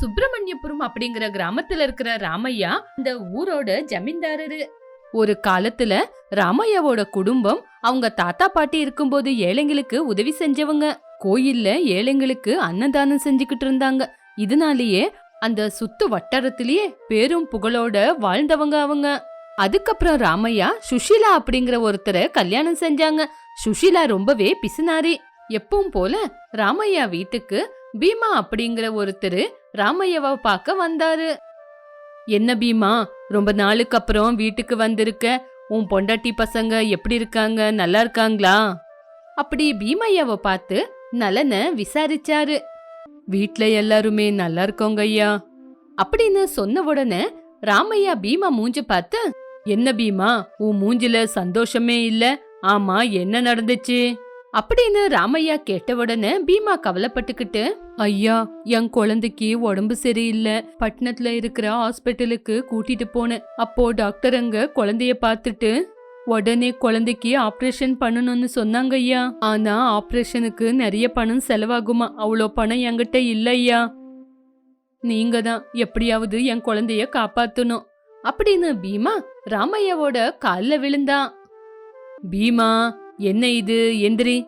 சுப்பிரமணியபுரம் அப்படிங்கிற கிராமத்துல இருக்கிற ராமையா இந்த ஊரோட ஜமீன்தாரரு. ஒரு காலத்துல ராமையாவோட குடும்பம் அவங்க தாத்தா பாட்டி இருக்கும்போது ஏழைங்களுக்கு உதவி செஞ்சவங்க. கோயில்ல ஏழைங்களுக்கு அன்னதானம் செஞ்சுக்கிட்டு இருந்தாங்க. இதனாலேயே அந்த சுத்து வட்டாரத்திலேயே பேரும் புகழோட வாழ்ந்தவங்க அவங்க. அதுக்கப்புறம் ராமையா சுஷீலா அப்படிங்கிற ஒருத்தரை கல்யாணம் செஞ்சாங்க. சுஷீலா ரொம்பவே பிசுனாரி. எப்பவும் போல ராமையா வீட்டுக்கு பீமா அப்படிங்கிற ஒருத்தர் ராமையாவை பார்க்க வந்தாரு. என்ன பீமா ரொம்ப நாளுக்கு அப்புறம் வீட்டுக்கு வந்திருக்க உன் பொண்டாட்டி பசங்க எப்படி இருக்காங்க நல்லா இருக்காங்களா? அப்படி பீமையாவை பார்த்து நலன விசாரிச்சாரு. வீட்ல எல்லாருமே நல்லா இருக்கோங்க ஐயா அப்படின்னு சொன்ன உடனே ராமையா பீமா மூஞ்சி பார்த்து என்ன பீமா உன் மூஞ்சில சந்தோஷமே இல்ல ஆமா என்ன நடந்துச்சு? அப்படின்னு ராமையா கேட்ட உடனே பீமா கவலைப்பட்டுக்கிட்டு ஐயா என் குழந்தைக்கு உடம்பு சரியில்லை. பட்டணத்துல இருக்கிற ஹாஸ்பிட்டலுக்கு கூட்டிட்டு போனேன். அப்போ டாக்டர் அங்க குழந்தைய பார்த்துட்டு உடனே குழந்தைக்கு ஆப்ரேஷன் பண்ணணும்னு சொன்னாங்க ஐயா. ஆனா ஆப்ரேஷனுக்கு நிறைய பணம் செலவாகுமா? அவ்வளோ பணம் என்கிட்ட இல்ல ஐயா. நீங்க தான் எப்படியாவது என் குழந்தைய காப்பாத்தணும். அப்படின்னு பீமா ராமையாவோட காலில் விழுந்தான். பீமா என்ன இது எந்திரி?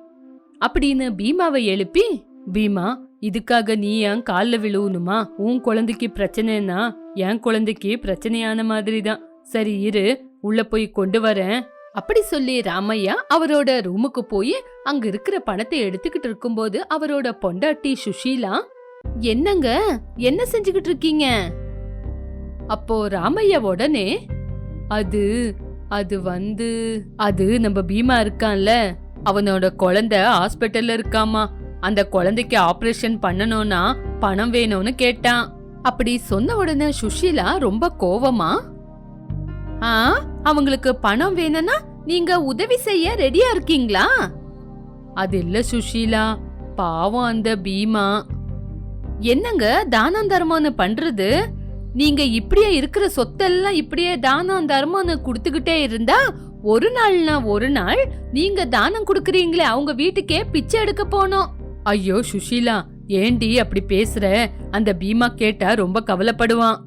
அப்படின்னு பீமாவை எழுப்பி பீமா இதுக்காக நீ என் கால்ல விழுவணுமா? உன் குழந்தைக்கு பிரச்சனைனா என் குழந்தைக்கு பிரச்சனையான மாதிரி தான் சரி இரு உள்ள போய் கொண்டு வரேன். அப்படி சொல்லி ராமையா அவரோட ரூமுக்கு போய் அங்க இருக்கிற பணத்தை எடுத்துக்கிட்டு இருக்கும்போது அவரோட பொண்டாட்டி சுஷீலா என்னங்க என்ன செஞ்சுக்கிட்டு இருக்கீங்க? அப்போ ராமையா உடனே அது அது வந்து அது நம்ம பீமா இருக்கான்ல அவனோட குழந்தை ஹாஸ்பிட்டல்ல இருக்காமா. அந்த குழந்தைக்கு ஆபரேஷன் பண்ணணும்னா பணம் வேணும்னு கேட்டான். அப்படி சொன்ன உடனே சுஷீலா ரொம்ப கோவமா ஆ அவங்களுக்கு பணம் வேணும்னா நீங்க உதவி செய்ய ரெடியா இருக்கீங்களா? அது இல்ல சுஷீலா பாவம் அந்த பீமா. என்னங்க தானம் தர்மம்னு பண்றது? நீங்க இப்படியே இருக்கிற சொத்தெல்லாம் இப்படியே தானம் தர்மம்னு கொடுத்துக்கிட்டே இருந்தா ஒரு நாள்னா ஒரு நாள் நீங்க தானம் கொடுக்கறீங்களே அவங்க வீட்டுக்கே பிச்சை எடுக்க போனோம். ஐயோ சுஷீலா ஏண்டி அப்படி பேசுற? அந்த பீமா கேட்டா ரொம்ப கவலைப்படுவான்.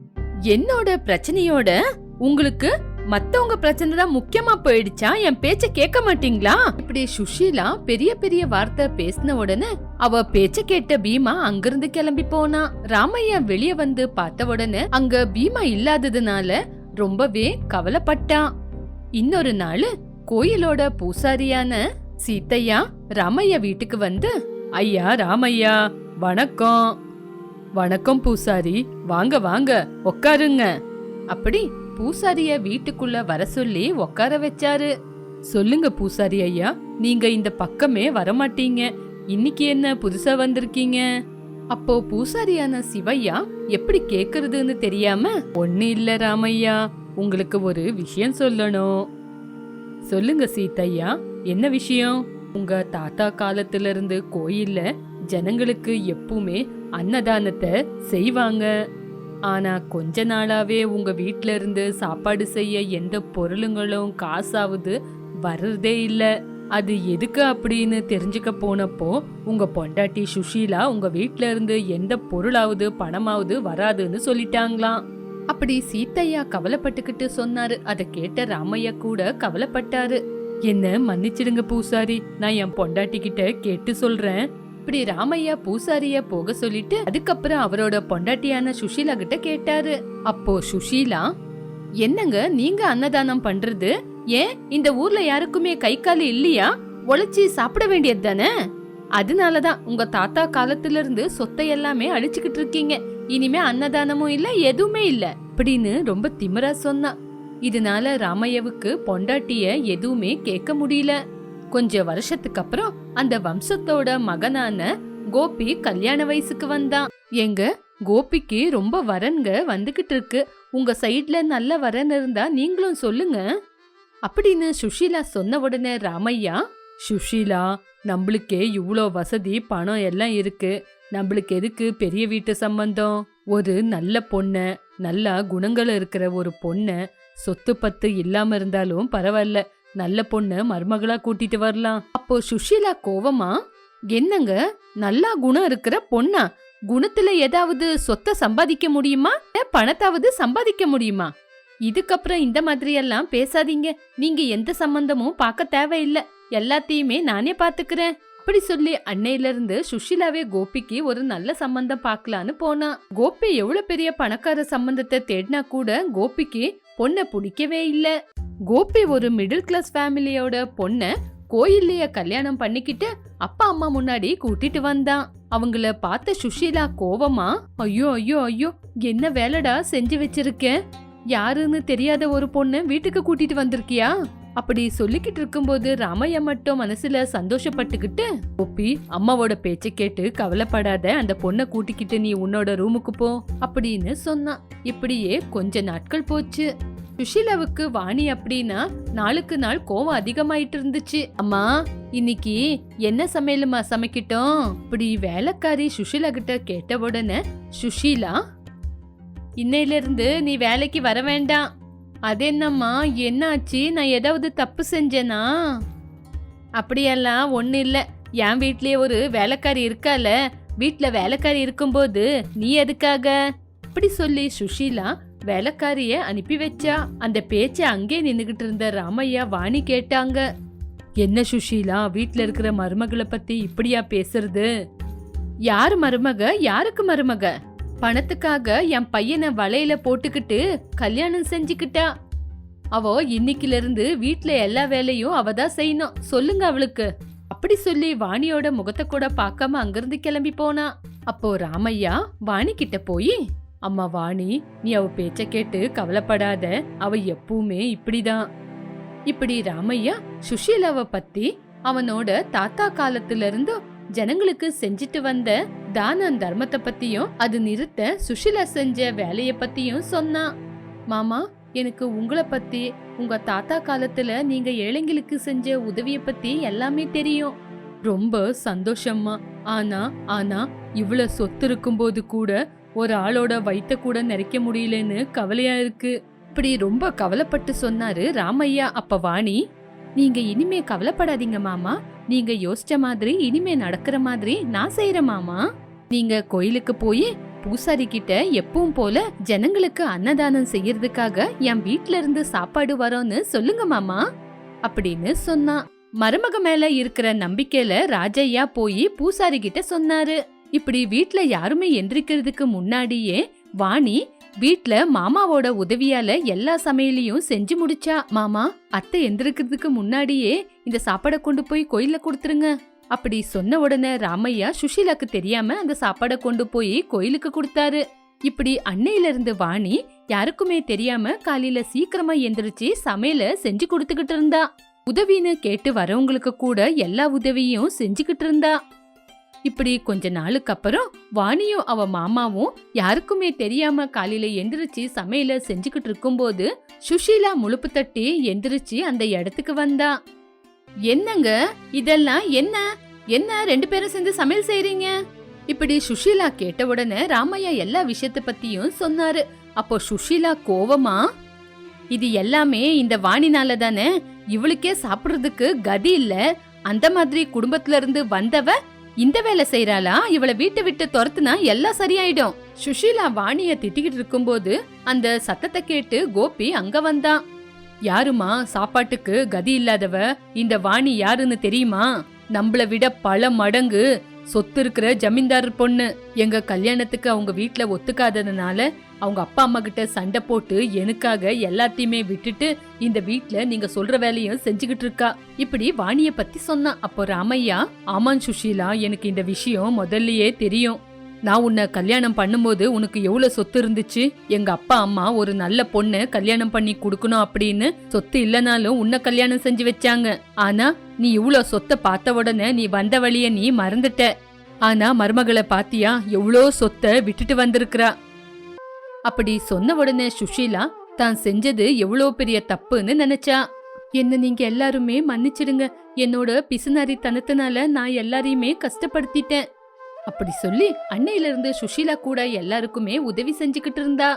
என்னோட பிரச்சனையோட உங்களுக்கு மத்தவங்க பிரச்சனை தான் முக்கியமா போயிடுச்சா? என் பேச்ச கேட்க மாட்டீங்களா? இப்படி சுஷீலா பெரிய பெரிய வார்த்தை பேசின உடனே அவ பேச்ச கேட்ட பீமா அங்கிருந்து கிளம்பி போனா. ராமையா வெளிய வந்து பார்த்த உடனே அங்க பீமா இல்லாததுனால ரொம்பவே கவலைப்பட்டான் இன்னொரு நாள் கோயிலோட பூசாரியான சீத்தையா ராமையா வீட்டுக்கு வந்து ஐயா ராமையா வணக்கம். வணக்கம் பூசாரி. வாங்க வாங்க உட்காருங்க அப்படி பூசாரிய வீட்டுக்குள்ள வர சொல்லி உட்கார வச்சாரு. சொல்லுங்க பூசாரி ஐயா நீங்க இந்த பக்கமே வரமாட்டீங்க. இன்னைக்கு என்ன புதுசா வந்திருக்கீங்க? அப்போ பூசாரியான சிவையா எப்படி கேக்குறதுன்னு தெரியாம ஒண்ணு இல்ல ராமையா உங்களுக்கு ஒரு விஷயம் சொல்லணும். சொல்லுங்க சீத்தையா என்ன விஷயம்? உங்க தாத்தா காலத்துல இருந்து கோயில்ல ஜனங்களுக்கு எப்பவுமே அன்னதானத்தை செய்வாங்க. ஆனா கொஞ்ச நாளாவே உங்க வீட்ல இருந்து சாப்பாடு செய்ய எந்த பொருளுங்களும் காசாவது வர்றதே இல்ல. அது எதுக்கு அப்படின்னு தெரிஞ்சுக்க போனப்போ உங்க பொண்டாட்டி சுஷீலா உங்க வீட்ல இருந்து எந்த பொருளாவது பணமாவது வராதுன்னு சொல்லிட்டாங்களாம். அப்படி சீத்தையா கவலைப்பட்டுக்கிட்டு சொன்னாரு. அதை கேட்ட ராமையா கூட கவலைப்பட்டாரு. என்ன மன்னிச்சிடுங்க பூசாரி. நான் என் பொண்டாட்டி கிட்ட கேட்டு சொல்றேன். இப்படி ராமையா பூசாரிய போக சொல்லிட்டு அதுக்கப்புறம் அவரோட பொண்டாட்டியான சுஷீலா கிட்ட கேட்டாரு. அப்போ சுஷீலா என்னங்க நீங்க அன்னதானம் பண்றது? ஏன் இந்த ஊர்ல யாருக்குமே கை கால் இல்லையா? உழைச்சி சாப்பிட வேண்டியது தானே? அதனாலதான் உங்க தாத்தா காலத்துல இருந்து சொத்தை எல்லாமே அழிச்சுக்கிட்டு இருக்கீங்க. இனிமே அன்னதானமும் இல்ல எதுவுமே இல்ல அப்படின்னு ரொம்ப திமிரா சொன்னா. இதனால ராமையாவுக்கு பொண்டாட்டிய எதுவுமே கேட்க முடியல. கொஞ்ச வருஷத்துக்கு அப்புறம் அந்த வம்சத்தோட மகனான கோபி கல்யாண வயசுக்கு வந்தான். எங்க கோபிக்கு ரொம்ப வரன்க வந்துகிட்டு இருக்கு. உங்க சைடுல நல்ல வரன் இருந்தா நீங்களும் சொல்லுங்க. அப்படின்னு சுஷீலா சொன்ன உடனே ராமையா சுஷீலா நம்மளுக்கே இவ்வளோ வசதி பணம் எல்லாம் இருக்கு. நம்மளுக்கு எதுக்கு பெரிய வீட்டு சம்பந்தம்? ஒரு நல்ல பொண்ண நல்லா குணங்கள் இருக்கிற ஒரு பொண்ண சொத்து பத்து இல்லாம இருந்தாலும் பரவாயில்ல. நல்ல பொண்ண மருமகளா கூட்டிட்டு வரலாம். அப்போ சுஷீலா கோவமா என்னங்க நல்லா குணம் இருக்கிற பொண்ணா? குணத்துல ஏதாவது சொத்தை சம்பாதிக்க முடியுமா? பணத்தாவது சம்பாதிக்க முடியுமா? இதுக்கப்புறம் இந்த மாதிரி எல்லாம் பேசாதீங்க. நீங்க எந்த சம்பந்தமும் பார்க்க தேவையில்ல. எல்லாத்தையுமே நானே பாத்துக்கிறேன் அப்படி சொல்லி அன்னையில இருந்து சுஷிலாவே கோபிக்கு ஒரு நல்ல சம்பந்தம் பார்க்கலான்னு போனா. கோபி எவ்வளவு பெரிய பணக்கார சம்பந்தத்தை தேடினா கூட கோபிக்கு பொண்ணை பிடிக்கவே இல்ல. கோபி ஒரு மிடில் கிளாஸ் ஃபேமிலியோட பொண்ணை கோயில்லையே கல்யாணம் பண்ணிக்கிட்டு அப்பா அம்மா முன்னாடி கூட்டிட்டு வந்தான் அவங்கள பார்த்த சுஷீலா கோவமா ஐயோ ஐயோ ஐயோ என்ன வேலைடா செஞ்சு வச்சிருக்கேன் யாருன்னு தெரியாத ஒரு பொண்ணு வீட்டுக்கு கூட்டிட்டு வந்திருக்கியா? அப்படி சொல்லிக்கிட்டு இருக்கும்போது ராமையா மட்டும் மனசுல சந்தோஷப்பட்டுக்கிட்டு ஒப்பி அம்மாவோட பேச்சை கேட்டு கவலைப்படாத அந்த பொண்ணை கூட்டிக்கிட்டு நீ உன்னோட ரூமுக்கு போ அப்படின்னு சொன்னான் இப்படியே கொஞ்ச நாட்கள் போச்சு. சுஷீலாவுக்கு வாணி அப்படின்னா நாளுக்கு நாள் கோவம் அதிகமாயிட்டு இருந்துச்சு அம்மா இன்னைக்கு என்ன சமையலுமா சமைக்கிட்டோம்? இப்படி வேலைக்காரி சுஷீலா கிட்ட கேட்ட உடனே சுஷீலா இன்னையில இருந்து நீ வேலைக்கு வர வேண்டாம். அது என்னம்மா என்னாச்சு? நான் ஏதாவது தப்பு செஞ்சேனா? அப்படியெல்லாம் ஒன்றும் இல்லை. என் வீட்லயே ஒரு வேலைக்காரி இருக்கால. வீட்டில் வேலைக்காரி இருக்கும்போது நீ எதுக்காக? அப்படி சொல்லி சுஷீலா வேலைக்காரிய அனுப்பி வச்சா அந்த பேச்ச அங்கே நின்னுகிட்டு இருந்த ராமையா வாணி கேட்டாங்க. என்ன சுஷீலா வீட்ல இருக்கிற மருமகளை பத்தி இப்படியா பேசுறது? யார் மருமக? யாருக்கு மருமக? பணத்துக்காக என் பையனை வலையில போட்டுக்கிட்டு கல்யாணம் செஞ்சுக்கிட்டா? அவ இன்னைக்குல இருந்து வீட்ல எல்லா வேலையும் அவ தான் செய்யணும். சொல்லுங்க அவளுக்கு. அப்படி சொல்லி வாணியோட முகத்தை கூட பார்க்காம அங்கிருந்து கிளம்பி போனா. அப்போ ராமையா வாணி கிட்ட போய் அம்மா வாணி நீ அவ பேச்ச கேட்டு கவலைப்படாத. அவ எப்பவுமே இப்படிதான். இப்படி ராமையா சுஷீலாவ பத்தி அவனோட தாத்தா காலத்துல இருந்து ஜனங்களுக்கு செஞ்சுட்டு வந்த தான தர்மத்தை பத்தியும் அது நிறுத்த சுஷீலா செஞ்ச வேலைய பத்தியும் சொன்னான் மாமா எனக்கு உங்களை பத்தி உங்க தாத்தா காலத்துல நீங்க ஏழைங்களுக்கு செஞ்ச உதவிய பத்தி எல்லாமே தெரியும். ரொம்ப சந்தோஷம்மா. ஆனா ஆனா இவ்வளவு சொத்து இருக்கும்போது கூட ஒரு ஆளோட வயித்த கூட நிறைக்க முடியலன்னு கவலையா இருக்கு. இப்படி ரொம்ப கவலைப்பட்டு சொன்னாரு ராமையா. அப்ப வாணி நீங்க இனிமே கவலைப்படாதீங்க மாமா. நீங்க யோசிச்ச மாதிரி இனிமே நடக்கிற மாதிரி நான் செய்யற மாமா. நீங்க கோயிலுக்கு போய் பூசாரி கிட்ட எப்பவும் போல ஜனங்களுக்கு அன்னதானம் செய்யறதுக்காக என் வீட்ல இருந்து சாப்பாடு வரோன்னு சொல்லுங்க மாமா அப்படின்னு சொன்னான். மருமக மேல இருக்கிற நம்பிக்கையில ராஜையா போய் பூசாரி கிட்ட சொன்னாரு. இப்படி வீட்ல யாருமே எந்திரிக்கிறதுக்கு முன்னாடியே வாணி வீட்ல மாமாவோட உதவியால எல்லா சமையலையும் செஞ்சு முடிச்சா மாமா அத்தை எந்திரிக்கிறதுக்கு முன்னாடியே இந்த சாப்பாடை கொண்டு போய் கோயில கொடுத்துருங்க. அப்படி சொன்ன உடனே ராமையா சுஷீலாக்கு தெரியாம அந்த சாப்பாடை கொண்டு போய் கோயிலுக்கு கொடுத்தாரு. இப்படி அன்னையில இருந்து வாணி யாருக்குமே தெரியாம காலையில சீக்கிரமா எந்திரிச்சு சமையல செஞ்சு கொடுத்துக்கிட்டு இருந்தா. உதவின்னு கேட்டு வரவங்களுக்கு கூட எல்லா உதவியும் செஞ்சுக்கிட்டு இருந்தா. இப்படி கொஞ்ச நாளுக்கு அப்புறம் வாணியும் அவ மாமாவும் யாருக்குமே தெரியாம காலையில எந்திரிச்சு சமையல செஞ்சுக்கிட்டு இருக்கும்போது சுஷீலா முழுப்பு தட்டி எந்திரிச்சு அந்த இடத்துக்கு வந்தா. என்னங்க? இதெல்லாம் என்ன? என்ன ரெண்டு பேரும் சேர்ந்து சமையல் செய்றீங்க? இப்படி சுஷீலா கேட்ட உடனே ராமையா எல்லா விஷயத்த பத்தியும் சொன்னாரு. அப்போ சுஷீலா கோவமா இது எல்லாமே இந்த வாணினால தானே? இவளுக்கே சாப்பிடுறதுக்கு கதி இல்ல. அந்த மாதிரி குடும்பத்துல இருந்து வந்தவ இந்த வேலை செய்யறாளா இவளை வீட்டை விட்டு துரத்துனா எல்லாம் சரியாயிடும். சுஷீலா வாணிய திட்டிக்கிட்டு இருக்கும்போது அந்த சத்தத்தை கேட்டு கோபி அங்க வந்தான் யாருமா சாப்பாட்டுக்கு கதி இல்லாதவ? இந்த வாணி யாருன்னு தெரியுமா? நம்மள விட பல மடங்கு சொத்து இருக்கிற ஜமீன்தார் பொண்ணு. எங்க கல்யாணத்துக்கு அவங்க வீட்டுல ஒத்துக்காததுனால அவங்க அப்பா அம்மா கிட்ட சண்டை போட்டு எனக்காக எல்லாத்தையுமே விட்டுட்டு இந்த வீட்ல நீங்க சொல்ற வேலையும் செஞ்சுக்கிட்டு இருக்கா? இப்படி வாணிய பத்தி சொன்னான் அப்போ ராமையா ஆமான் சுஷீலா எனக்கு இந்த விஷயம் முதல்லயே தெரியும். நான் உன்னை கல்யாணம் பண்ணும்போது உனக்கு எவ்வளவு சொத்து இருந்துச்சு? எங்க அப்பா அம்மா ஒரு நல்ல பொண்ணை கல்யாணம் பண்ணி கொடுக்கணும் அப்படின்னு சொத்து இல்லனாலும் உன்னை கல்யாணம் செஞ்சு வச்சாங்க. ஆனா நீ இவ்ளோ சொத்தை பார்த்த உடனே நீ வந்த வழிய நீ மறந்துட்ட. ஆனா மருமகளை பாத்தியா? எவ்வளோ சொத்தை விட்டுட்டு வந்திருக்கிறா. அப்படி சொன்ன உடனே சுஷீலா தான் செஞ்சது எவ்வளோ பெரிய தப்புன்னு நினைச்சா? என்ன நீங்க எல்லாருமே மன்னிச்சிடுங்க. என்னோட பிசுனாரி தனத்தினால நான் எல்லாரையுமே கஷ்டப்படுத்திட்டேன். அப்படி சொல்லி அன்னையில இருந்து சுஷீலா கூட எல்லாருக்குமே உதவி செஞ்சுக்கிட்டு இருந்தா.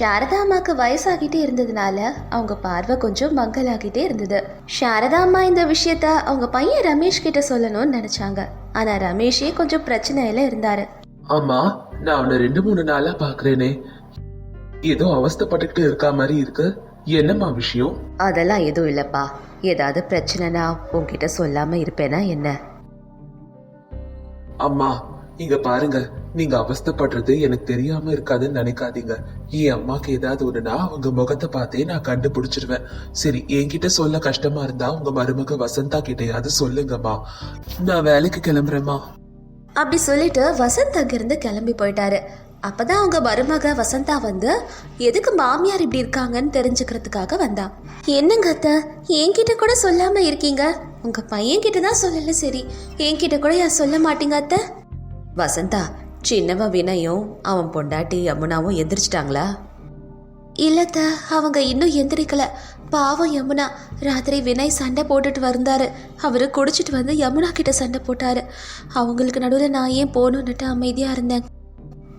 சாரதா அம்மாக்கு வயசாகிட்டே இருந்ததுனால அவங்க பார்வை கொஞ்சம் மங்கலாகிட்டே இருந்தது. சாரதா அம்மா இந்த விஷயத்த அவங்க பையன் ரமேஷ் கிட்ட சொல்லணும்னு நினைச்சாங்க. ஆனா ரமேஷே கொஞ்சம் பிரச்சனையில இருந்தாரு. அம்மா நான் உன்னை ரெண்டு மூணு நாளா பாக்குறேனே ஏதோ அவஸ்தைப்பட்டுக்கிட்டு இருக்கா மாதிரி இருக்கு. என்னம்மா விஷயம்? அதெல்லாம் எதுவும் இல்லப்பா. ஏதாவது பிரச்சனைனா உன்கிட்ட சொல்லாம இருப்பேனா என்ன? அம்மா இங்க பாருங்க. நீங்க அவஸ்தைப்படுறது எனக்கு தெரியாம இருக்காதுன்னு நினைக்காதீங்க. என் அம்மாக்கு ஏதாவது ஒண்ணுனா அவங்க முகத்தை பார்த்தே நான் கண்டுபிடிச்சிருவேன். சரி என்கிட்ட சொல்ல கஷ்டமா இருந்தா உங்க மருமக வசந்தா கிட்டயாவது சொல்லுங்கம்மா. நான் வேலைக்கு கிளம்புறேம்மா. அப்படி சொல்லிட்டு வசந்த் அங்கிருந்து கிளம்பி போயிட்டாரு. அப்பதான் அவங்க மருமக வசந்தா வந்து எதுக்கு மாமியார் இப்படி இருக்காங்கன்னு தெரிஞ்சுக்கிறதுக்காக வந்தா? என்னங்க அத்தை என்கிட்ட கூட சொல்லாம இருக்கீங்க. உங்க பையன் கிட்ட தான் சொல்லல சரி. என்கிட்ட கூட யார் சொல்ல மாட்டீங்க அத்த? வசந்தா சின்னவன் வினயும் அவன் பொண்டாட்டி யமுனாவும் எந்திரிச்சிட்டாங்களா? இல்லத்த அவங்க இன்னும் எந்திரிக்கல. பாவம் யமுனா ராத்திரி வினய் சண்டை போட்டுட்டு வந்தாரு. அவரு குடிச்சிட்டு வந்து யமுனா கிட்ட சண்டை போட்டாரு. அவங்களுக்கு நடுவில் நான் ஏன் போகணுன்னுட்டு அமைதியா இருந்தேன்.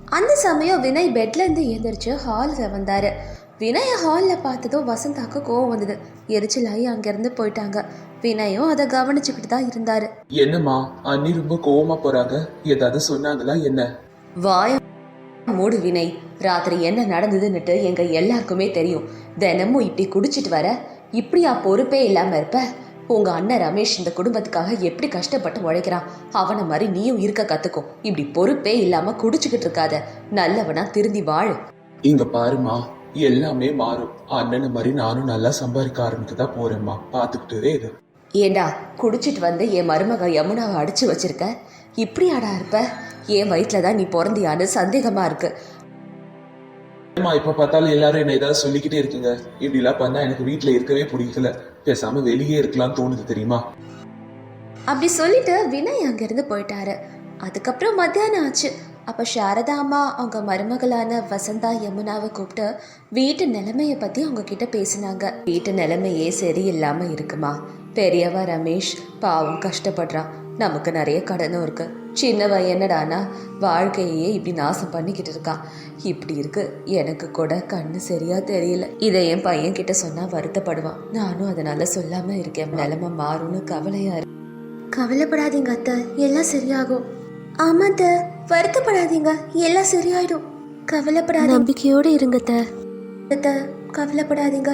அந்த சமயம் வினய் பெட்ல இருந்து எந்திரிச்சு ஹாலில் வந்தாரு. வினய ஹாலில் பார்த்ததும் வசந்தாக்கு கோவம் வந்தது. எரிச்சலாகி அங்கேருந்து போயிட்டாங்க. வினயும் அதை கவனிச்சுக்கிட்டு தான் இருந்தாரு. என்னம்மா அண்ணி ரொம்ப கோவமா போறாங்க. ஏதாவது சொன்னாங்களா என்ன? வாய மூடு வினய். ராத்திரி என்ன நடந்ததுன்னுட்டு எங்க எல்லாருக்குமே தெரியும். தினமும் இப்படி குடிச்சிட்டு வர இப்படியா பொறுப்பே இல்லாம இருப்ப? உங்க அண்ணன் ரமேஷ் இந்த குடும்பத்துக்காக எப்படி கஷ்டப்பட்டு உழைக்கிறான்? அவனை மாதிரி நீயும் இருக்க கத்துக்கோ. இப்படி பொறுப்பே இல்லாம குடிச்சுக்கிட்டு இருக்காத. நல்லவனா திருந்தி வாழு. இங்க பாருமா எல்லாமே மாறும். அண்ணனை மாதிரி நானும் நல்லா சம்பாதிக்க ஆரம்பிக்க தான் போறேம்மா. பாத்துக்கிட்டே இரு ஏண்டா குடிச்சிட்டு வந்து என் மருமக யமுனாவை அடிச்சு வச்சிருக்க? இப்படியாடா இருப்ப? என் வயிற்றுல தான் நீ பிறந்தியான்னு சந்தேகமா இருக்கு. ஏமா இப்ப பார்த்தாலும் எல்லாரும் என்ன ஏதாவது சொல்லிக்கிட்டே இருக்கீங்க. இப்படி எல்லாம் பண்ணா எனக்கு வீட்டில் இருக்கவே பிடிக்கல. பேசாம வெளியே இருக்கலாம் தோணுது தெரியுமா? அப்படி சொல்லிட்டு வினய் அங்கிருந்து போயிட்டாரு. அதுக்கப்புறம் மத்தியானம் ஆச்சு. அப்ப சாரதா அம்மா அவங்க மருமகளான வசந்தா யமுனாவை கூப்பிட்டு வீட்டு நிலைமைய பத்தி அவங்க கிட்ட பேசினாங்க. வீட்டு நிலைமையே சரியில்லாம இருக்குமா? பெரியவா ரமேஷ் பாவம் கஷ்டப்படுறான். நமக்கு நிறைய கடனும் இருக்கு. சின்னவன் என்னடானா வாழ்க்கையே இப்படி நாசம் பண்ணிக்கிட்டு இருக்கான். இப்படி இருக்கு எனக்கு கூட கண்ணு சரியா தெரியல. இதை என் பையன் கிட்ட சொன்னா வருத்தப்படுவான். நானும் அதனால சொல்லாம இருக்கேன். நிலைமை மாறும்னு கவலையா இருக்கு. கவலைப்படாதீங்க அத்தை. எல்லாம் சரியாகும். ஆமா அத்தை. வருத்தப்படாதீங்க. எல்லாம் சரியாயிடும். கவலைப்படாத நம்பிக்கையோடு இருங்க அத்தை. அத்தை கவலைப்படாதீங்க.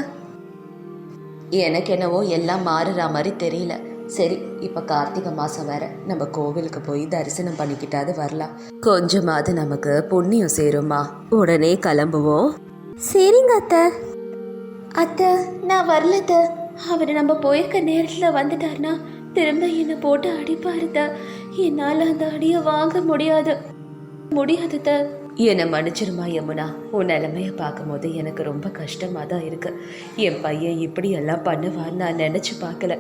எனக்கு என்னவோ எல்லாம் மாறுற மாதிரி தெரியல. சரி இப்ப கார்த்திகை மாசம் வேற. நம்ம கோவிலுக்கு போய் தரிசனம் பண்ணிக்கிட்டாது வரலாம். கொஞ்சமாவது நமக்கு புண்ணியம் சேருமா உடனே கிளம்புவோம். சரிங்க அத்தை. அத்தை நான் வரல அத்தை. அவர் நம்ம போயிருக்க நேரத்தில் வந்துட்டார்னா திரும்ப என்னை போட்டு அடிப்பாருத என்னால் அந்த அடியை வாங்க முடியாது. முடியாது த என்னை மன்னிச்சிருமா யமுனா? உன் நிலைமைய பார்க்கும்போது எனக்கு ரொம்ப கஷ்டமாக தான் இருக்கு. என் பையன் இப்படி எல்லாம் பண்ணுவான்னு நான் நினச்சி பார்க்கல.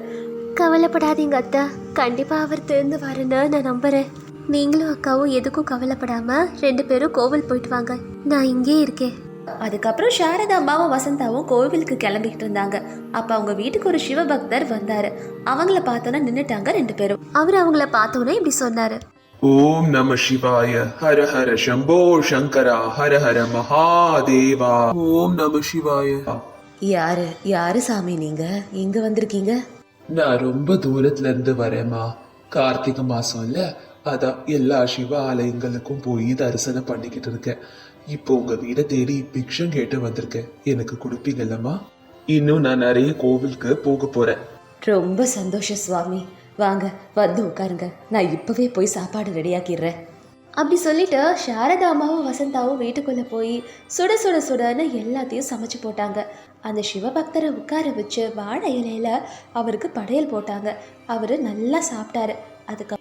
கவலைப்படாதீங்க அத்தா. கண்டிப்பாக அவர் திறந்து வரேன்னு நான் நம்புகிறேன் நீங்களும் அக்காவும் எதுக்கும் கவலைப்படாம ரெண்டு பேரும் கோவில் போயிட்டு வாங்க. நான் இங்கே இருக்கேன். அதுக்கப்புறம் சாரதா அம்மாவும் வசந்தாவும் கோவிலுக்கு கிளம்பிக்கிட்டு இருந்தாங்க. அப்ப அவங்க வீட்டுக்கு ஒரு சிவபக்தர் வந்தாரு. அவங்கள பார்த்தோன்னா நின்னுட்டாங்க ரெண்டு பேரும். அவர் அவங்கள பார்த்தோன்னே இப்படி சொன்னாரு. ஓம் நம சிவாய. ஹர ஹர சம்போ சங்கரா. ஹர ஹர மகாதேவா. ஓம் நம சிவாய. யாரு யாரு சாமி நீங்க? இங்க வந்திருக்கீங்க? நான் ரொம்ப தூரத்துல இருந்து வரேம்மா. கார்த்திகை மாசம் இல்ல அதான் எல்லா சிவ ஆலயங்களுக்கும் போய் தரிசனம் பண்ணிக்கிட்டு இருக்கேன். இப்போ உங்க வீடை தேடி பிக்ஷம் கேட்டு வந்திருக்கேன். எனக்கு கொடுப்பீங்கல்லம்மா? இன்னும் நான் நிறைய கோவிலுக்கு போக போறேன். ரொம்ப சந்தோஷம் சுவாமி. வாங்க வந்து உட்காருங்க. நான் இப்பவே போய் சாப்பாடு ரெடியாக்கிடுறேன். அப்படி சொல்லிட்டு சாரதா அம்மாவும் வசந்தாவும் வீட்டுக்குள்ள போய் சுட சுட சுடன்னு எல்லாத்தையும் சமைச்சு போட்டாங்க. அந்த சிவபக்தரை உட்கார வச்சு வாழை இலையில அவருக்கு படையல் போட்டாங்க. அவர் நல்லா சாப்பிட்டாரு. அதுக்கு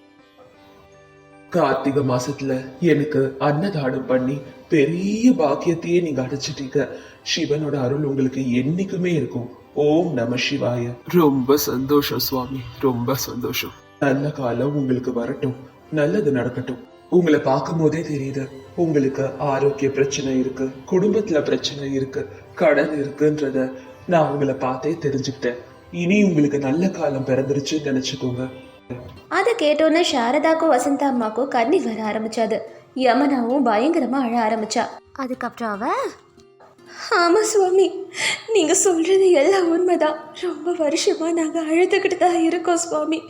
கார்த்திகை மாசத்துல எனக்கு அன்னதானம் பண்ணி பெரிய பாக்கியத்தையே நீங்க அடைச்சிட்டீங்க. சிவனோட அருள் உங்களுக்கு என்னைக்குமே இருக்கும். ஓம் நம சிவாய. ரொம்ப சந்தோஷம் சுவாமி. ரொம்ப சந்தோஷம். நல்ல காலம் உங்களுக்கு வரட்டும். நல்லது நடக்கட்டும். உங்களை பார்க்கும் போதே தெரியுது. உங்களுக்கு ஆரோக்கிய பிரச்சனை இருக்கு குடும்பத்துல பிரச்சனை இருக்கு கடன் இருக்குன்றத நான் உங்களை பார்த்தே தெரிஞ்சுக்கிட்டேன். இனி உங்களுக்கு நல்ல காலம் பிறந்துருச்சுன்னு நினைச்சுக்கோங்க. அதை கேட்டோன்னே சாரதாக்கும் வசந்தா அம்மாக்கும் கண்ணி வர ஆரம்பிச்சாது. யமனாவும் பயங்கரமா அழ ஆரம்பிச்சா. அதுக்கப்புறம் அவ? ஆமா சுவாமி நீங்க சொல்றது எல்லாம் உண்மைதான். ரொம்ப வருஷமா நாங்க அழுதுகிட்டு தான் இருக்கோம் சுவாமி.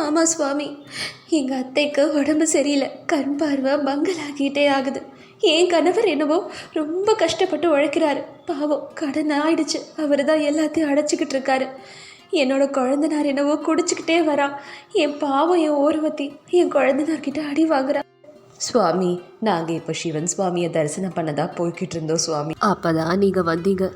ஆமாம் சுவாமி. எங்கள் அத்தைக்கு உடம்பு சரியில்லை. கண் பார்வை மங்கலாகிட்டே ஆகுது. என் கணவர் என்னவோ ரொம்ப கஷ்டப்பட்டு உழைக்கிறாரு. பாவம் கடன் ஆயிடுச்சு. அவர் தான் எல்லாத்தையும் அடைச்சிக்கிட்டு இருக்காரு. என்னோட குழந்தனார் என்னவோ குடிச்சுக்கிட்டே வரான் என் பாவம் என் ஓர்வத்தி என் குழந்தனார்கிட்ட அடி வாங்குறா. சுவாமி நாங்கள் இப்போ சிவன் சுவாமியை தரிசனம் பண்ணதா போய்கிட்டு இருந்தோம் சுவாமி. அப்பதான் நீங்கள் வந்தீங்க.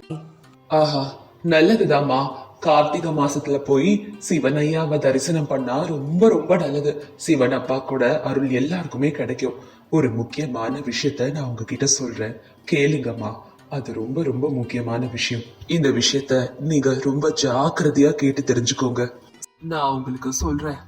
ஆஹா நல்லதுதாம்மா. கார்த்திகை மாசத்துல போய் சிவன் ஐயாவை தரிசனம் பண்ணா ரொம்ப ரொம்ப நல்லது. சிவன் அப்பா கூட அருள் எல்லாருக்குமே கிடைக்கும். ஒரு முக்கியமான விஷயத்த நான் உங்ககிட்ட சொல்றேன். கேளுங்கம்மா. அது ரொம்ப ரொம்ப முக்கியமான விஷயம். இந்த விஷயத்த நீங்க ரொம்ப ஜாக்கிரதையா கேட்டு தெரிஞ்சுக்கோங்க. நான் உங்களுக்கு சொல்றேன்.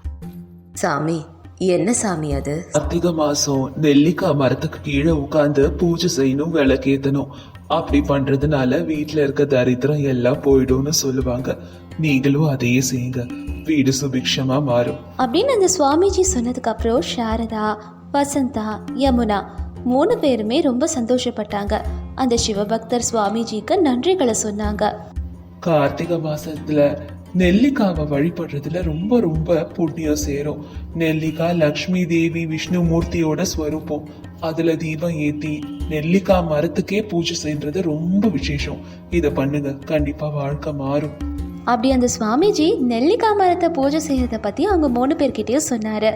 சாமி என்ன சாமி அது? கார்த்திகை மாசம் நெல்லிக்காய் மரத்துக்கு கீழே உட்கார்ந்து பூஜை செய்யணும் விளக்கேத்தணும். அப்படி பண்றதுனால வீட்ல இருக்க தரித்திரம் எல்லாம் போயிடும்னு சொல்லுவாங்க. நீங்களும் அதையே செய்யுங்க. வீடு சுபிக்ஷமா மாறும். அப்படின்னு அந்த சுவாமிஜி சொன்னதுக்கு அப்புறம் சாரதா வசந்தா யமுனா மூணு பேருமே ரொம்ப சந்தோஷப்பட்டாங்க. அந்த சிவபக்தர் சுவாமிஜிக்கு நன்றிகளை சொன்னாங்க. கார்த்திகை மாசத்துல நெல்லிக்காவை வழிபடுறதுல ரொம்ப ரொம்ப புண்ணியம் சேரும். நெல்லிக்காய் லக்ஷ்மி தேவி விஷ்ணு மூர்த்தியோட ஸ்வரூபம். அதுல தீபம் ஏத்தி நெல்லிக்காய் மரத்துக்கே பூஜை செய்யறது ரொம்ப விசேஷம். இத பண்ணுங்க. கண்டிப்பா வாழ்க்கை மாறும். அப்படி அந்த சுவாமிஜி நெல்லிக்காய் மரத்தை பூஜை செய்யறத பத்தி அவங்க மூணு பேர்கிட்டயும் சொன்னாரு.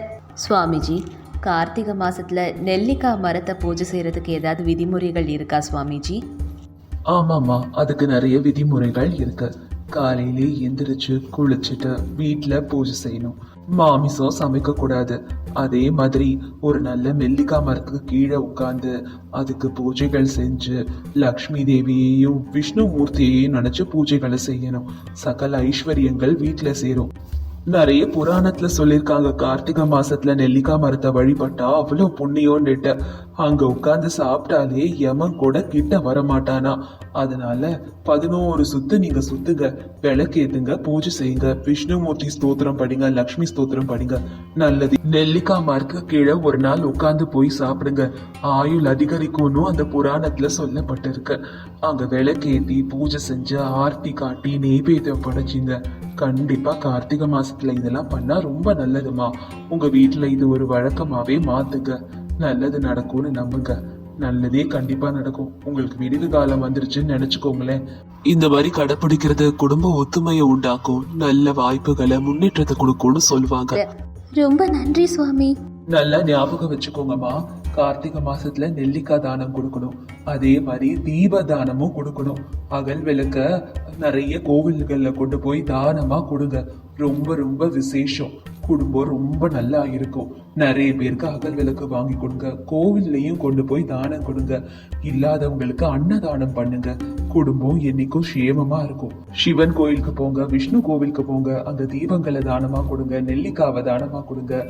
சுவாமிஜி கார்த்திகை மாசத்துல நெல்லிக்காய் மரத்தை பூஜை செய்யறதுக்கு ஏதாவது விதிமுறைகள் இருக்கா சுவாமிஜி? ஆமாமா அதுக்கு நிறைய விதிமுறைகள் இருக்கு. காலையிலே எந்திரிச்சு குளிச்சுட்டு வீட்டில் பூஜை செய்யணும். மாமிசம் சமைக்கக்கூடாது அதே மாதிரி ஒரு நல்ல மெல்லிக்காய் மரத்துக்கு கீழே உட்காந்து அதுக்கு பூஜைகள் செஞ்சு லக்ஷ்மி தேவியையும் விஷ்ணு மூர்த்தியையும் நினச்சி பூஜைகளை செய்யணும். சகல ஐஸ்வர்யங்கள் வீட்டில் சேரும். நிறைய புராணத்துல சொல்லியிருக்காங்க. கார்த்திகை மாசத்துல நெல்லிக்காய் மரத்தை வழிபட்டா அவ்வளவு புண்ணியம்னுட்டு அங்க உட்கார்ந்து சாப்பிட்டாலே யமன் கூட கிட்ட வரமாட்டானா. அதனால பதினோரு சுத்து நீங்க சுத்துங்க. விளக்கேத்துங்க பூஜை செய்யுங்க. விஷ்ணுமூர்த்தி ஸ்தோத்திரம் படிங்க லக்ஷ்மி ஸ்தோத்திரம் படிங்க. நல்லது. நெல்லிக்காய் மரத்துக்கு கீழே ஒரு நாள் உட்கார்ந்து போய் சாப்பிடுங்க. ஆயுள் அதிகரிக்கும்னு அந்த புராணத்துல சொல்லப்பட்டிருக்கு. அங்க விளக்கேத்தி பூஜை செஞ்சு ஆர்த்தி காட்டி நெய்வேத்தியம் படைச்சிங்க. கண்டிப்பா கார்த்திகை மாசத்துல இதெல்லாம் பண்ணா ரொம்ப நல்லதுமா. உங்க வீட்டுல இது ஒரு வழக்கமாவே மாத்துங்க. நல்லது நடக்கும்னு நம்புங்க. நல்லதே கண்டிப்பா நடக்கும். உங்களுக்கு விடிவு காலம் வந்துருச்சுன்னு நினைச்சுக்கோங்களேன். இந்த மாதிரி கடைபிடிக்கிறது குடும்ப ஒத்துமையை உண்டாக்கும். நல்ல வாய்ப்புகளை முன்னேற்றத்தை கொடுக்கும்னு சொல்லுவாங்க. ரொம்ப நன்றி சுவாமி. நல்லா ஞாபகம் வச்சுக்கோங்கம்மா. கார்த்திகை மாசத்துல நெல்லிக்காய் தானம் கொடுக்கணும். அதே மாதிரி தீப தானமும் கொடுக்கணும். அகல் விளக்க நிறைய கோவில்கள்ல கொண்டு போய் தானமா கொடுங்க. ரொம்ப ரொம்ப விசேஷம். குடும்பம் ரொம்ப நல்லா இருக்கும். நிறைய பேருக்கு அகல் விளக்கு வாங்கி கொடுங்க. கோவில்லையும் கொண்டு போய் தானம் கொடுங்க. இல்லாதவங்களுக்கு அன்னதானம் பண்ணுங்க. குடும்பம் என்னைக்கும் சேமமா இருக்கும். சிவன் கோயிலுக்கு போங்க விஷ்ணு கோவிலுக்கு போங்க. அந்த தீபங்களை தானமா கொடுங்க நெல்லிக்காவை தானமா கொடுங்க.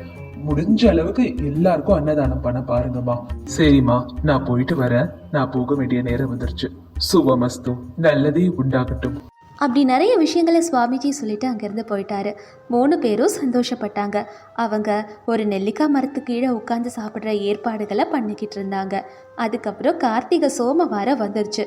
முடிஞ்ச அளவுக்கு எல்லாருக்கும் அன்னதானம் பண்ண பாருங்கம்மா. சரிம்மா நான் போயிட்டு வரேன். நான் போக வேண்டிய நேரம் வந்துருச்சு. சுபமஸ்து நல்லதே உண்டாகட்டும். அப்படி நிறைய விஷயங்களை சுவாமிஜி சொல்லிட்டு அங்கேருந்து போயிட்டாரு. மூணு பேரும் சந்தோஷப்பட்டாங்க. அவங்க ஒரு நெல்லிக்காய் மரத்து கீழே உட்காந்து சாப்பிட்ற ஏற்பாடுகளை பண்ணிக்கிட்டு இருந்தாங்க. அதுக்கப்புறம் கார்த்திகை சோமவாரம் வந்துருச்சு.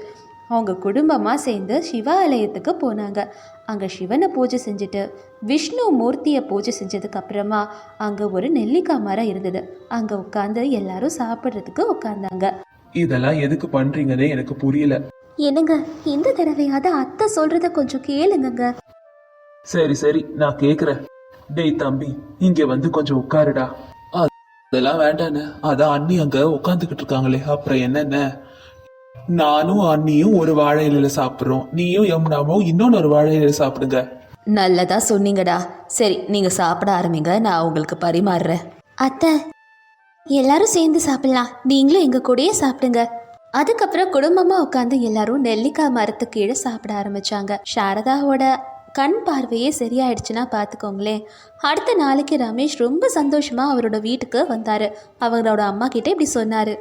அவங்க குடும்பமாக சேர்ந்து சிவாலயத்துக்கு போனாங்க. அங்கே சிவனை பூஜை செஞ்சுட்டு விஷ்ணு மூர்த்தியை பூஜை செஞ்சதுக்கு அப்புறமா அங்கே ஒரு நெல்லிக்காய் மரம் இருந்தது. அங்கே உட்காந்து எல்லாரும் சாப்பிட்றதுக்கு உட்காந்தாங்க இதெல்லாம் எதுக்கு பண்றீங்கன்னே எனக்கு புரியல. என்னங்க இந்த தடவையாவது அத்தை சொல்கிறத கொஞ்சம் கேளுங்கங்க. சரி சரி நான் கேக்குறேன். டேய் தம்பி இங்க வந்து கொஞ்சம் உட்காருடா. அதெல்லாம் வேண்டானே அதான் அண்ணி அங்க உட்காந்துக்கிட்டு இருக்காங்களே அப்புறம் என்னென்ன? நானும் அண்ணியும் ஒரு வாழை இலையில சாப்பிடுறோம். நீயும் யமுனாவும் இன்னொன்னு ஒரு வாழை இலையில சாப்பிடுங்க. நல்லதா சொன்னீங்கடா. சரி நீங்க சாப்பிட ஆரம்பிங்க. நான் உங்களுக்கு பரிமாறுறேன். அத்தை எல்லாரும் சேர்ந்து சாப்பிடலாம். நீங்களும் எங்க கூடயே சாப்பிடுங்க. அதுக்கப்புறம் குடும்பமா உட்காந்து எல்லாரும் நெல்லிக்காய் மரத்து கீழே சாப்பிட ஆரம்பிச்சாங்க. சாரதாவோட கண் பார்வையே சரியாயிடுச்சுன்னா பார்த்துக்கோங்களேன் அடுத்த நாளைக்கு ரமேஷ் ரொம்ப சந்தோஷமா அவரோட வீட்டுக்கு வந்தாரு. அவரோட அம்மா கிட்ட இப்படி சொன்னாரு.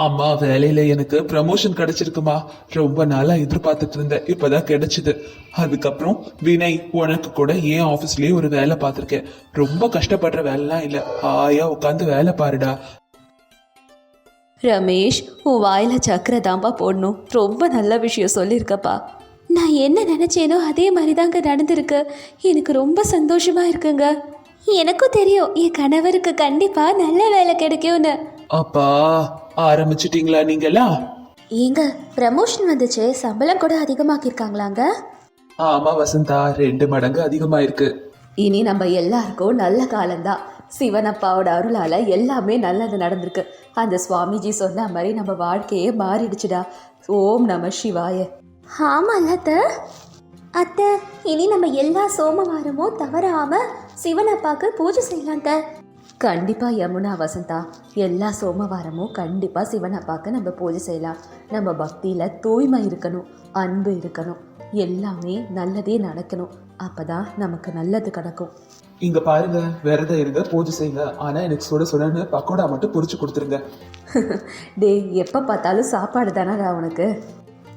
அம்மா வேலையில எனக்கு ப்ரமோஷன் கிடைச்சிருக்குமா? ரொம்ப நாளா எதிர்பார்த்துட்டு இருந்தேன். இப்பதான் கிடைச்சது. அதுக்கப்புறம் வினய் உனக்கு கூட ஏன் ஆபீஸ்லயே ஒரு வேலை பார்த்துருக்கேன். ரொம்ப கஷ்டப்படுற வேலைலாம் இல்ல. ஆயா உட்காந்து வேலை பாருடா. ரமேஷ் உன் வாயில சக்கரை தான்பா போடணும். ரொம்ப நல்ல விஷயம் சொல்லியிருக்கப்பா நான் என்ன நினச்சேனோ அதே மாதிரி தாங்க நடந்திருக்கு. எனக்கு ரொம்ப சந்தோஷமா இருக்குங்க. எனக்கும் தெரியும் என் கணவருக்கு கண்டிப்பா நல்ல வேலை கிடைக்கும்னு. அப்பா ஆரம்பிச்சிட்டீங்களா நீங்களா ஏங்க ப்ரமோஷன் வந்துச்சு. சம்பளம் கூட அதிகமாக்கியிருக்காங்களாங்க? ஆமா வசந்தா. ரெண்டு மடங்கு அதிகமா இருக்கு இனி நம்ம எல்லாருக்கும் நல்ல காலம்தான். சிவனப்பாவோட அருளால எல்லாமே நல்லது நடந்திருக்கு. அந்த சுவாமிஜி சொன்ன மாதிரி நம்ம வாழ்க்கையே மாறிடுச்சுடா. ஓம் நம சிவாய. ஆமாம் அத்த. அத்தை இனி நம்ம எல்லா சோமவாரமும் தவறாம சிவனப்பாக்கு பூஜை செய்யலாம் த கண்டிப்பா யமுனா வசந்தா எல்லா சோமவாரமும் கண்டிப்பா சிவனப்பாக்கு நம்ம பூஜை செய்யலாம். நம்ம பக்தியில தூய்மை இருக்கணும் அன்பு இருக்கணும் எல்லாமே நல்லதே நடக்கணும். அப்பதான் நமக்கு நல்லது நடக்கும் இங்க பாருங்க விரதம் இருங்க பூஜை செய்யுங்க. ஆனா எனக்கு சுட சுடன்னு பக்கோடா மட்டும் பொரிச்சு கொடுத்துருங்க. டேய் எப்போ பார்த்தாலும் சாப்பாடு தானடா உனக்கு?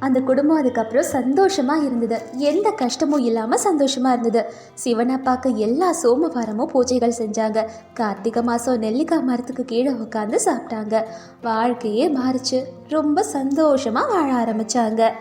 அந்த குடும்பம் அதுக்கப்புறம் சந்தோஷமா இருந்தது. எந்த கஷ்டமும் இல்லாம சந்தோஷமா இருந்தது. சிவனப்பாக்கு எல்லா சோமவாரமும் பூஜைகள் செஞ்சாங்க. கார்த்திகை மாசம் நெல்லிக்காய் மரத்துக்கு கீழே உட்காந்து சாப்பிட்டாங்க. வாழ்க்கையே மாறிச்சு. ரொம்ப சந்தோஷமா வாழ ஆரம்பிச்சாங்க.